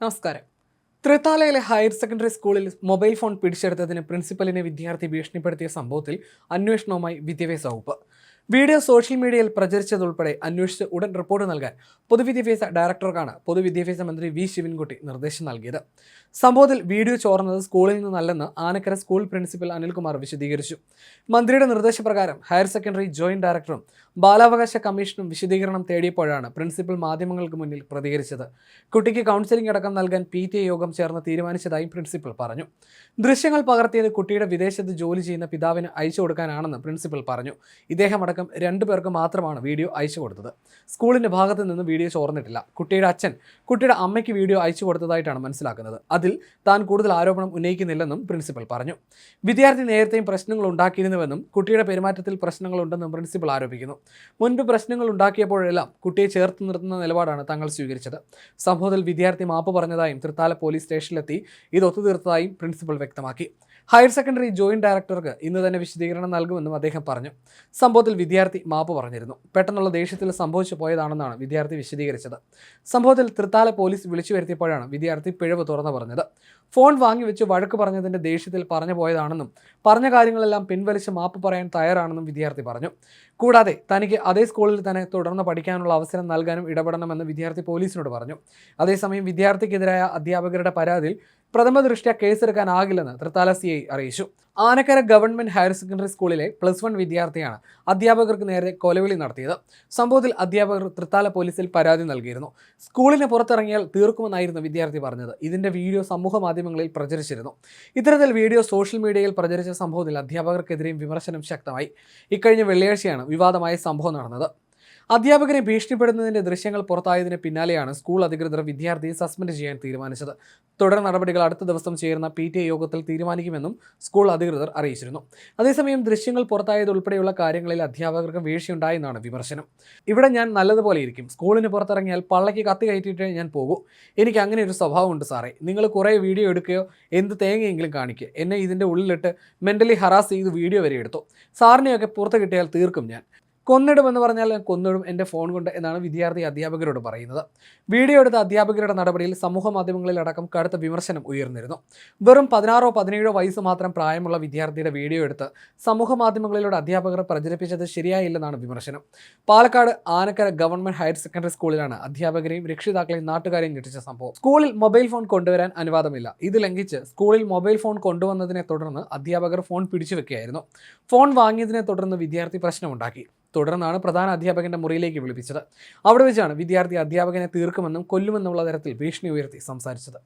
നമസ്കാരം. തൃത്താലയിലെ higher secondary സ്കൂളിൽ മൊബൈൽ ഫോൺ പിടിച്ചെടുത്തതിന് പ്രിൻസിപ്പലിനെ വിദ്യാർത്ഥി ഭീഷണിപ്പെടുത്തിയ സംഭവത്തിൽ അന്വേഷണവുമായി വിദ്യാഭ്യാസ വകുപ്പ്. വീഡിയോ സോഷ്യൽ മീഡിയയിൽ പ്രചരിച്ചതുൾപ്പെടെ അന്വേഷിച്ച് ഉടൻ റിപ്പോർട്ട് നൽകാൻ പൊതുവിദ്യാഭ്യാസ ഡയറക്ടർക്കാണ് പൊതുവിദ്യാഭ്യാസ മന്ത്രി വി ശിവൻകുട്ടി നിർദ്ദേശം നൽകിയത്. സംഭവത്തിൽ വീഡിയോ ചോർന്നത് സ്കൂളിൽ നിന്നല്ലെന്ന് ആനക്കര സ്കൂൾ പ്രിൻസിപ്പൽ അനിൽകുമാർ വിശദീകരിച്ചു. മന്ത്രിയുടെ നിർദ്ദേശപ്രകാരം ഹയർ സെക്കൻഡറി ജോയിന്റ് ഡയറക്ടറും ബാലാവകാശ കമ്മീഷനും വിശദീകരണം തേടിയപ്പോഴാണ് പ്രിൻസിപ്പൽ മാധ്യമങ്ങൾക്ക് മുന്നിൽ പ്രതികരിച്ചത്. കുട്ടിക്ക് കൗൺസിലിംഗ് അടക്കം നൽകാൻ പി ടി എ യോഗം ചേർന്ന് തീരുമാനിച്ചതായും പ്രിൻസിപ്പൽ പറഞ്ഞു. ദൃശ്യങ്ങൾ പകർത്തിയത് കുട്ടിയുടെ വിദേശത്ത് ജോലി ചെയ്യുന്ന പിതാവിന് അയച്ചു കൊടുക്കാനാണെന്ന് പ്രിൻസിപ്പൽ പറഞ്ഞു. ഇദ്ദേഹം അടക്കം രണ്ട് പേർക്ക് മാത്രമാണ് വീഡിയോ അയച്ചു കൊടുത്തത്. സ്കൂളിന്റെ ഭാഗത്ത് നിന്ന് വീഡിയോ ചോർന്നിട്ടില്ല. കുട്ടിയുടെ അച്ഛൻ കുട്ടിയുടെ അമ്മയ്ക്ക് വീഡിയോ അയച്ചു കൊടുത്തതായിട്ടാണ് മനസ്സിലാക്കുന്നത്. അതിൽ താൻ കൂടുതൽ ആരോപണം ഉന്നയിക്കുന്നില്ലെന്നും പ്രിൻസിപ്പൽ പറഞ്ഞു. വിദ്യാർത്ഥി നേരത്തെയും പ്രശ്നങ്ങൾ ഉണ്ടാക്കിയിരുന്നുവെന്നും കുട്ടിയുടെ പെരുമാറ്റത്തിൽ പ്രശ്നങ്ങളുണ്ടെന്നും പ്രിൻസിപ്പൽ ആരോപിക്കുന്നു. മുൻപ് പ്രശ്നങ്ങൾ ഉണ്ടാക്കിയപ്പോഴെല്ലാം കുട്ടിയെ ചേർത്ത് നിർത്തുന്ന നിലപാടാണ് തങ്ങൾ സ്വീകരിച്ചത്. സംഭവത്തിൽ വിദ്യാർത്ഥി മാപ്പ് പറഞ്ഞതായും തൃത്താല പോലീസ് സ്റ്റേഷനിലെത്തി ഇത് ഒത്തുതീർത്തതായും പ്രിൻസിപ്പൽ വ്യക്തമാക്കി. ഹയർ സെക്കൻഡറി ജോയിന്റ് ഡയറക്ടർക്ക് ഇന്ന് തന്നെ വിശദീകരണം നൽകുമെന്നും അദ്ദേഹം പറഞ്ഞു. സംഭവത്തിൽ വിദ്യാർത്ഥി മാപ്പ് പറഞ്ഞിരുന്നു. പെട്ടെന്നുള്ള ദേഷ്യത്തിൽ സംഭവിച്ചു പോയതാണെന്നാണ് വിദ്യാർത്ഥി വിശദീകരിച്ചത്. സംഭവത്തിൽ തൃത്താല പോലീസ് വിളിച്ചു വരുത്തിയപ്പോഴാണ് വിദ്യാർത്ഥി പിഴവ് തുറന്നു പറഞ്ഞത്. ഫോൺ വാങ്ങിവെച്ച് വഴക്ക് പറഞ്ഞതിന്റെ ദേഷ്യത്തിൽ പറഞ്ഞു പോയതാണെന്നും പറഞ്ഞ കാര്യങ്ങളെല്ലാം പിൻവലിച്ച് മാപ്പ് പറയാൻ തയ്യാറാണെന്നും വിദ്യാർത്ഥി പറഞ്ഞു. കൂടാതെ തനിക്ക് അതേ സ്കൂളിൽ തന്നെ തുടർന്ന് പഠിക്കാനുള്ള അവസരം നൽകാനും ഇടപെടണമെന്ന് വിദ്യാർത്ഥി പോലീസിനോട് പറഞ്ഞു. അതേസമയം വിദ്യാർത്ഥിക്കെതിരായ അധ്യാപകരുടെ പരാതിയിൽ പ്രഥമ ദൃഷ്ട്യ കേസെടുക്കാനാകില്ലെന്ന് തൃത്താല സി ഐ അറിയിച്ചു. ആനക്കര ഗവൺമെന്റ് ഹയർ സെക്കൻഡറി സ്കൂളിലെ പ്ലസ് വൺ വിദ്യാർത്ഥിയാണ് അധ്യാപകർക്ക് നേരെ കൊലവിളി നടത്തിയത്. സംഭവത്തിൽ അധ്യാപകർ തൃത്താല പോലീസിൽ പരാതി നൽകിയിരുന്നു. സ്കൂളിന് പുറത്തിറങ്ങിയാൽ തീർക്കുമെന്നായിരുന്നു വിദ്യാർത്ഥി പറഞ്ഞത്. ഇതിന്റെ വീഡിയോ സമൂഹ മാധ്യമങ്ങളിൽ പ്രചരിച്ചിരുന്നു. ഇത്തരത്തിൽ വീഡിയോ സോഷ്യൽ മീഡിയയിൽ പ്രചരിച്ച സംഭവത്തിൽ അധ്യാപകർക്കെതിരെയും വിമർശനം ശക്തമായി. ഇക്കഴിഞ്ഞ വെള്ളിയാഴ്ചയാണ് വിവാദമായ സംഭവം നടന്നത്. അധ്യാപകരെ ഭീഷണിപ്പെടുന്നതിന്റെ ദൃശ്യങ്ങൾ പുറത്തായതിന് പിന്നാലെയാണ് സ്കൂൾ അധികൃതർ വിദ്യാർത്ഥിയെ സസ്പെൻഡ് ചെയ്യാൻ തീരുമാനിച്ചത്. തുടർ നടപടികൾ അടുത്ത ദിവസം ചേരുന്ന പി ടി എ യോഗത്തിൽ തീരുമാനിക്കുമെന്നും സ്കൂൾ അധികൃതർ അറിയിച്ചിരുന്നു. അതേസമയം ദൃശ്യങ്ങൾ പുറത്തായതുൾപ്പെടെയുള്ള കാര്യങ്ങളിൽ അധ്യാപകർക്ക് വീഴ്ചയുണ്ടായെന്നാണ് വിമർശനം. ഇവിടെ ഞാൻ നല്ലതുപോലെ ഇരിക്കും. സ്കൂളിന് പുറത്തിറങ്ങിയാൽ പള്ളയ്ക്ക് കത്തി കയറ്റിയിട്ടേ ഞാൻ പോകൂ. എനിക്ക് അങ്ങനെ ഒരു സ്വഭാവമുണ്ട് സാറേ. നിങ്ങൾ കുറേ വീഡിയോ എടുക്കുകയോ എന്ത് തേങ്ങയെങ്കിലും കാണിക്കുക. എന്നെ ഇതിന്റെ ഉള്ളിലിട്ട് മെന്റലി ഹറാസ് ചെയ്ത് വീഡിയോ വരെ എടുത്തു. സാറിനെയൊക്കെ പുറത്ത് കിട്ടിയാൽ തീർക്കും ഞാൻ. കൊന്നിടുമെന്ന് പറഞ്ഞാൽ ഞാൻ കൊന്നിടും എന്റെ ഫോൺ കൊണ്ട് എന്നാണ് വിദ്യാർത്ഥി അധ്യാപകരോട് പറയുന്നത്. വീഡിയോ എടുത്ത അധ്യാപകരുടെ നടപടിയിൽ സമൂഹ മാധ്യമങ്ങളിലടക്കം കടുത്ത വിമർശനം ഉയർന്നിരുന്നു. വെറും പതിനാറോ പതിനേഴോ വയസ്സ് മാത്രം പ്രായമുള്ള വിദ്യാർത്ഥിയുടെ വീഡിയോ എടുത്ത് സമൂഹ മാധ്യമങ്ങളിലൂടെ അധ്യാപകർ പ്രചരിപ്പിച്ചത് ശരിയായില്ലെന്നാണ് വിമർശനം. Palakkad Anakkara government higher secondary സ്കൂളിലാണ് അധ്യാപകരെയും രക്ഷിതാക്കളെയും നാട്ടുകാരെയും ഞെട്ടിച്ച സംഭവം. സ്കൂളിൽ മൊബൈൽ ഫോൺ കൊണ്ടുവരാൻ അനുവാദമില്ല. ഇത് ലംഘിച്ച് സ്കൂളിൽ മൊബൈൽ ഫോൺ കൊണ്ടുവന്നതിനെ തുടർന്ന് അധ്യാപകർ ഫോൺ പിടിച്ചു വെക്കുകയായിരുന്നു. ഫോൺ വാങ്ങിയതിനെ തുടർന്ന് വിദ്യാർത്ഥി പ്രശ്നമുണ്ടാക്കി. തുടർന്നാണ് പ്രധാന അധ്യാപകന്റെ മുറിയിലേക്ക് വിളിപ്പിച്ചത്. അവിടെ വെച്ചാണ് വിദ്യാർത്ഥി അധ്യാപകനെ തീർക്കുമെന്നും കൊല്ലുമെന്നുള്ള തരത്തിൽ ഭീഷണി ഉയർത്തി സംസാരിച്ചത്.